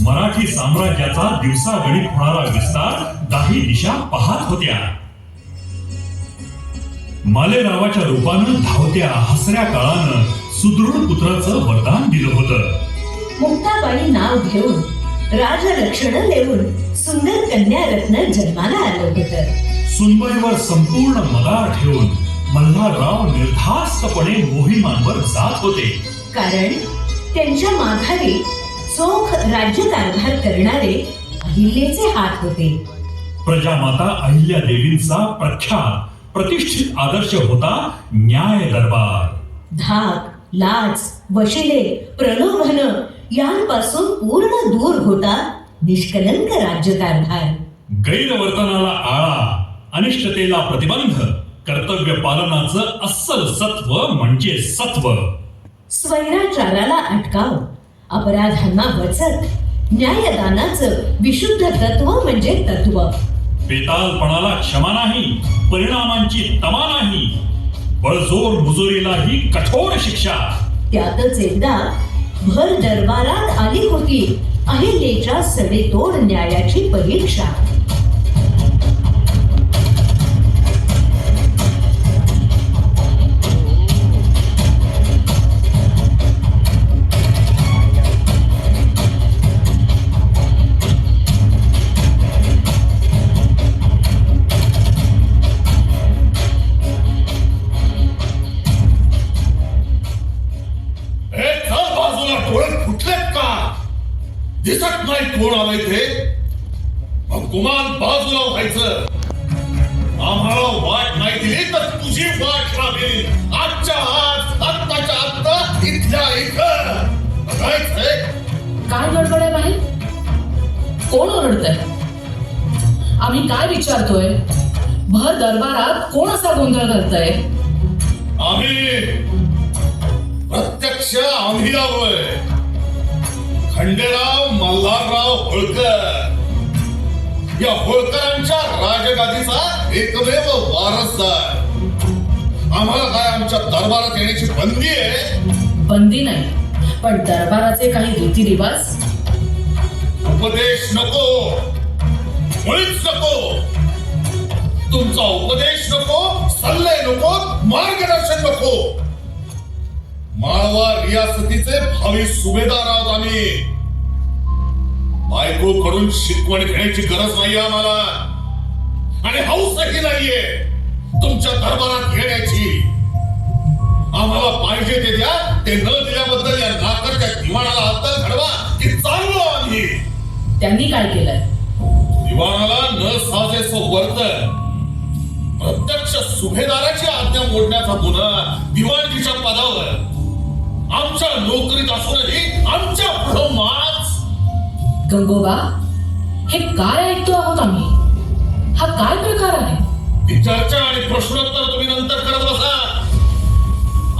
मराठी साम्राज्याचा दिवसागणिक होणारा विस्तार दाही दिशा पाहत होत्या. मालेरावाच्या रूपानं धावत्या हसऱ्या काळानं सुदृढ पुत्राचं वरदान दिलं होतं. मुक्ताबाई नाव घेऊन राजलक्षण लेवून सुंदर कन्या रत्न जन्माला आलं होतं. सुनबाईवर संपूर्ण मदार ठेवून मल्हारराव निर्धास्तपणे मोहिमांवर जात होते. कारण त्यांच्या माघारी चोख राज्यकारभार करणारे अहिल्याचे हात होते. प्रजामाता अहिल्या देवींचा प्रख्यात प्रतिष्ठित आदर्श होता न्याय दरबार. धाक लाच वशिले प्रलोभन यांपासून पूर्ण दूर होता निष्कलंक राज्यकारभार. गैरवर्तनाला आळा अनिष्टतेला प्रतिबंध कर्तव्य पालनाचं अस्सल सत्व म्हणजे सत्व. स्वैराचाराला अटकाव अपराधांना वचक न्यायदानाचं विशुद्ध तत्व म्हणजे तत्व. बेतालपणाला क्षमा नाही परिणामांची तमा नाही बळजोर मुजोरीलाही कठोर शिक्षा. त्यातच एकदा भर दरबारात आली होती अहिल्याच्या सडेतोड न्यायाची परीक्षा. कोण आलंय ते मग गुमान बाजूला व्हायचं आम्हाला वाट नाही दिली तर तुझी वाट लागेल आजच्या आज आत्ताच्या आत्ता इथल्या इथं. बघायचंय काय गडबड आहे बाहेर कोण ओरडतंय? आम्ही काय विचारतोय? भर दरबारात कोण असा गोंधळ घालतंय? आम्ही प्रत्यक्ष आम्ही आलोय खंडेराव मल्हारराव होळकर. या होळकरांच्या राजगादीचा एकमेव वारसदार आम्हाला काय आमच्या दरबारात येण्याची बंदी आहे? बंदी नाही पण दरबाराचे काही रीतिरिवाज? उपदेश नको. मुळीच नको. तुमचा उपदेश नको सल्ले नको मार्गदर्शन नको. माळवा रियासतीचे भावी सुभेदार आहोत आम्ही. बायको कडून शिकवण घेण्याची गरज नाही आम्हाला. आणि हौसही नाहीये तुमच्या दरबारात घेण्याची आम्हाला पाहिजे ते द्या ते न दिल्याबद्दल या नाकरच्या दिवाणाला हद्दल घडवा की चाललो आम्ही. त्यांनी काय केलंय? दिवाणाला न साजेसो वर्तन प्रत्यक्ष सुभेदाराची आज्ञा मोडण्याचा गुन्हा पदावर आमच्या नोकरीत असूनही आमच्या पुढं माच गंगोबा हे काय ऐकतो आहोत आम्ही? हा काय प्रकार आहे? ती चर्चा आणि प्रश्नोत्तर तुम्ही नंतर करत बसा.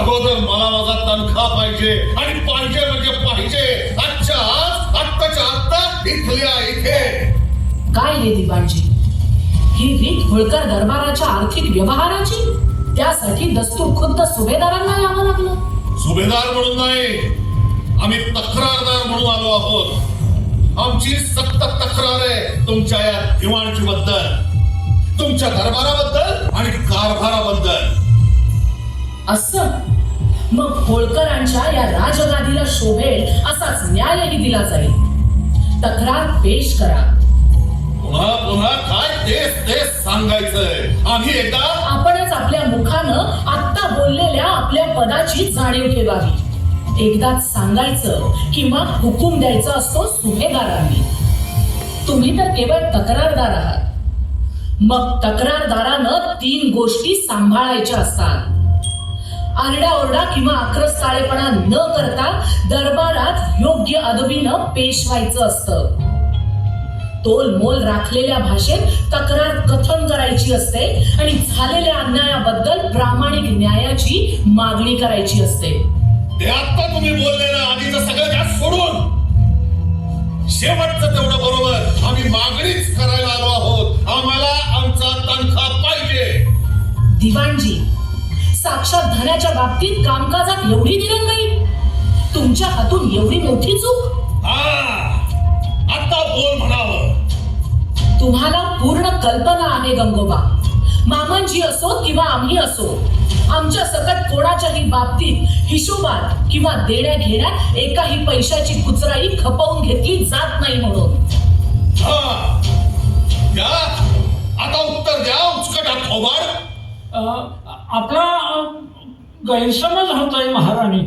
अगोदर मला माझा तनखा पाहिजे आणि पाहिजे म्हणजे पाहिजे. आजच्या आज आत्ताच्या आत्ता इथल्या इथे. काय हे दिवाणजी ही रीत होळकर दरबाराच्या आर्थिक व्यवहाराची? त्यासाठी दस्तूर खुद्द सुभेदारांना यावं लागलं. सुभेदार म्हणून नाही आम्ही तक्रारदार म्हणून आलो आहोत. आमची सक्त तक्रार आहे तुमच्या या दिवाणची बद्दल तुमच्या दरबाराबद्दल आणि कारभाराबद्दल. असं? मग होळकरांच्या या राजगादीला शोभेल असाच न्यायही दिला जाईल. तक्रार पेश करा. पुन्हा पुन्हा काय तेच तेच सांगायचंय? आम्ही एकदा आपणच आपल्या मुखानं बोललेल्या आपल्या पदाची जाणीव ठेवावी. एकदा सांगायचं किंवा हुकूम द्यायचा असतो सुभेदारांनी तुम्ही तर केवळ तक्रारदार आहात. मग तक्रारदारानं तीन गोष्टी सांभाळायच्या असतात. आरडाओरडा किंवा आक्रस्ताळेपणा न करता दरबारात योग्य अदबीनं पेश व्हायचं असतं. तोलमोल राखलेल्या भाषेत तक्रार कथन करायची असते आणि झालेल्या अन्यायाबद्दल प्रामाणिक न्यायाची मागणी करायची असते. ते आता तुम्ही बोललेलं आधीचं सगळं त्या सोडून. शेवटचं तेवढं बरोबर. आम्ही मागणीच करायला आलो आहोत. आम्हाला आमचा तनखा पाहिजे. दिवाणजी साक्षात धनाच्या बाबतीत कामकाजात एवढी दिरंगाई तुमच्या हातून एवढी मोठी चूक? हा. तुम्हाला पूर्ण कल्पना आहे गंगोबा. मामांजी असो किंवा आम्ही असो आमच्या सकट कोणाच्याही बाबतीत हिशोबात किंवा देण्या घेण्यात एकाही पैशाची कुचराई खपवून घेतली जात नाही म्हणून. हा. आता उत्तर द्या उचकटा आपला गैरसमज होतोय महाराणी.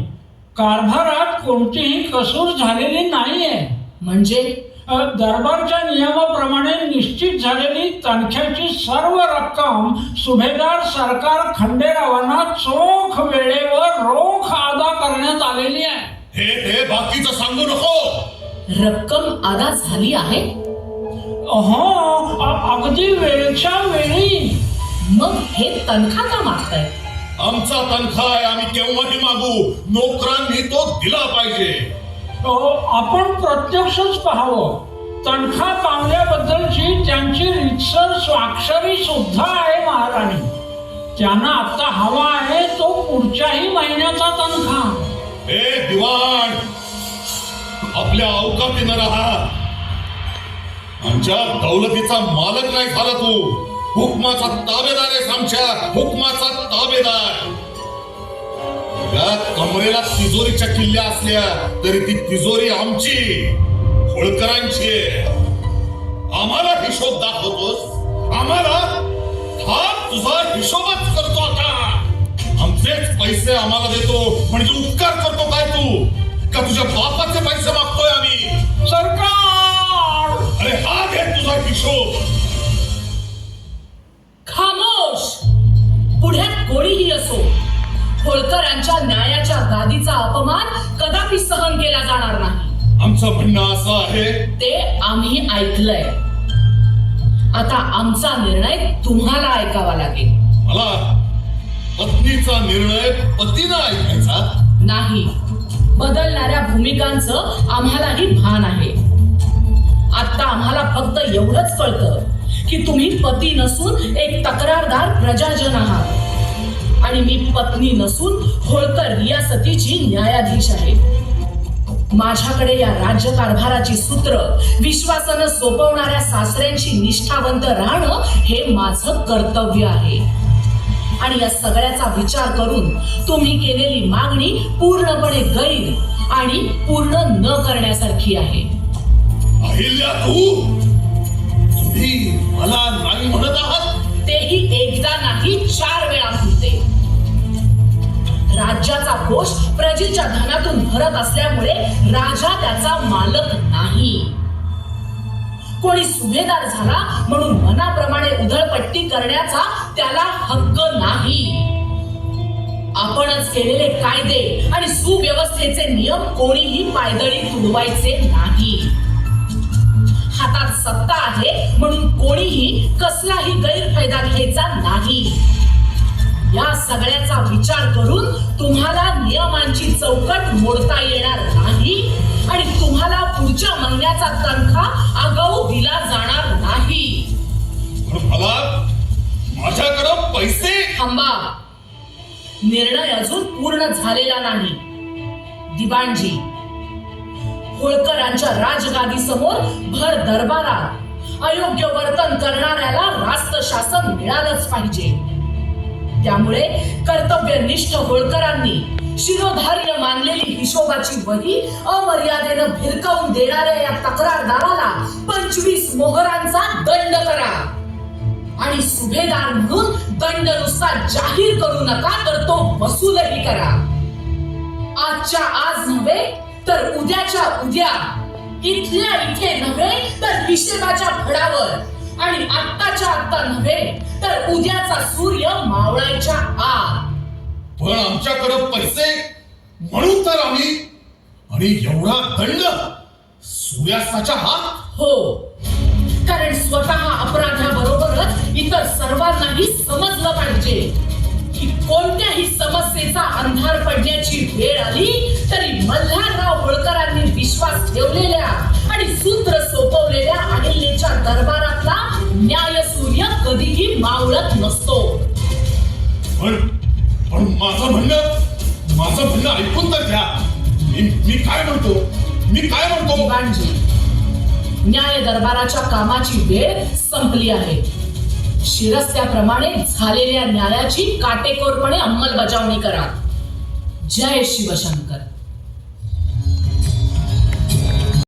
कारभारात कोणतीही कसूर झालेली नाहीये. म्हणजे? दरबारच्या नियमाप्रमाणे निश्चित झालेली तनख्याची सर्व रक्कम सुभेदार सरकार खंडेरावांना चोख वेळेवर रोख अदा करण्यात आलेली आहे. हे हे बाकीचं सांगू नको. रक्कम अदा झाली आहे? हो अगदी वेळच्या वेळी. मग हे तनखा का मागताय? आमचा तनखा आहे आम्ही केव्हाही मागू. नोकरांनी तो दिला पाहिजे. आपण प्रत्यक्षच पाहावं. तनखा पावल्याबद्दलची त्यांची रितसर स्वाक्षरी सुद्धा आहे महाराणी. त्यांना आता हवा आहे तो पुढच्याही महिन्याचा तनखा. हे दिवाण! आपल्या अवकातीनं राहा. आमच्या दौलतीचा मालक नाही झाला तू. हुकमाचा ताबेदार आहेस आमच्या. हुकमाचा ताबेदार. कमरेला तिजोरीच्या किल्ल्या असल्या तरी ती तिजोरी आमची होळकरांची आम्हाला हिशोब दाखवतोस? आम्हाला? हा तुझा हिशोबच करतो आता. आमचेच पैसे आम्हाला देतो. म्हणजे उपकार करतो काय तू? का तुझ्या बापाचे पैसे गादीचा अपमान कदापि सहन केला जाणार नाही. आमचं म्हणणं असं आहे. ते आम्ही ऐकलंय. आता आमचा निर्णय तुम्हाला ऐकावा लागेल. मला पत्नीचा निर्णय पतीनं ऐकायचा? नाही. बदलणाऱ्या भूमिकांचं आम्हालाही भान आहे. आता आम्हाला फक्त एवढंच कळतं की तुम्ही पती नसून एक तक्रारदार प्रजाजन आहात. आणि मी पत्नी नसून होळकर रियासतीची न्यायाधीश आहे. माझ्याकडे या राज्यकारभाराची सूत्र विश्वासानं सोपवणाऱ्या सासऱ्यांशी निष्ठावंत राहणं हे माझं कर्तव्य आहे. आणि या सगळ्याचा विचार करून तुम्ही केलेली मागणी पूर्णपणे गैर आणि पूर्ण न करण्यासारखी आहे. अहिल्या तू तुम्ही मला नाही म्हणत आहात? तेही एकदा नाही चार वेळा. राज्याचा कोष प्रजेच्या धनातून भरत असल्यामुळे राजा त्याचा मालक नाही. कोणी सुभेदार झाला म्हणून मनाप्रमाणे उधळपट्टी करण्याचा त्याला हक्क नाही. आपणच केलेले कायदे आणि सुव्यवस्थेचे नियम कोणीही पायदळी तुडवायचे नाही. हातात सत्ता आहे म्हणून कोणीही कसलाही गैरफायदा घ्यायचा नाही. या सगळ्याचा विचार करून तुम्हाला नियमांची चौकट मोडता येणार नाही आणि तुम्हाला पुढच्या महिन्याचा तनखा आगाऊ दिला जाणार नाही. माझ्याकडं पैसे थांबा. निर्णय अजून पूर्ण झालेला नाही. दिवाणजी होळकरांच्या राजगादी समोर भर दरबारात अयोग्य वर्तन करणाऱ्याला रास्त शासन मिळालंच पाहिजे. त्यामुळे कर्तव्यनिष्ठ होळकरांनी शिरोधार्य मानलेली हिशोबाची वही अमर्यादेनं भिरकावून देणाऱ्या या तक्रारदाराला पंचवीस मोहरांचा दंड करा. आणि सुभेदार म्हणून दंड नुसता जाहीर करू नका तर तो वसूलही करा. आजच्या आज नव्हे तर उद्याच्या उद्या. इथल्या इथे नव्हे तर हिशेबाच्या फडावर आणि आत्ताच्या आत्ता नव्हे तर उद्याचा सूर्य मावळायच्या आत. पण आमच्याकडं पैसे म्हणून तर आम्ही आणि एवढा दंड सूर्यास्ताच्या हात? हो. कारण स्वतः अपराध्याबरोबरच इतर सर्वांनाही समजलं पाहिजे की कोणत्याही समस्येचा अंधार पडण्याची वेळ आली तरी मल्हारराव होळकरांनी विश्वास ठेवलेल्या आणि सूत्र सोपवलेल्या अहिल्याच्या दरबारातला न्याय सूर्य कधीही मावळत नसतो. पण पण माझं म्हणणं माझं म्हणणं ऐकून तर घ्या. मी मी काय म्हणतो? मी काय म्हणतो? दिवाणजी न्याय दरबाराच्या कामाची वेळ संपली आहे. शिरस्त्याप्रमाणे झालेल्या न्यायाची काटेकोरपणे अंमलबजावणी करा. जय शिवशंकर.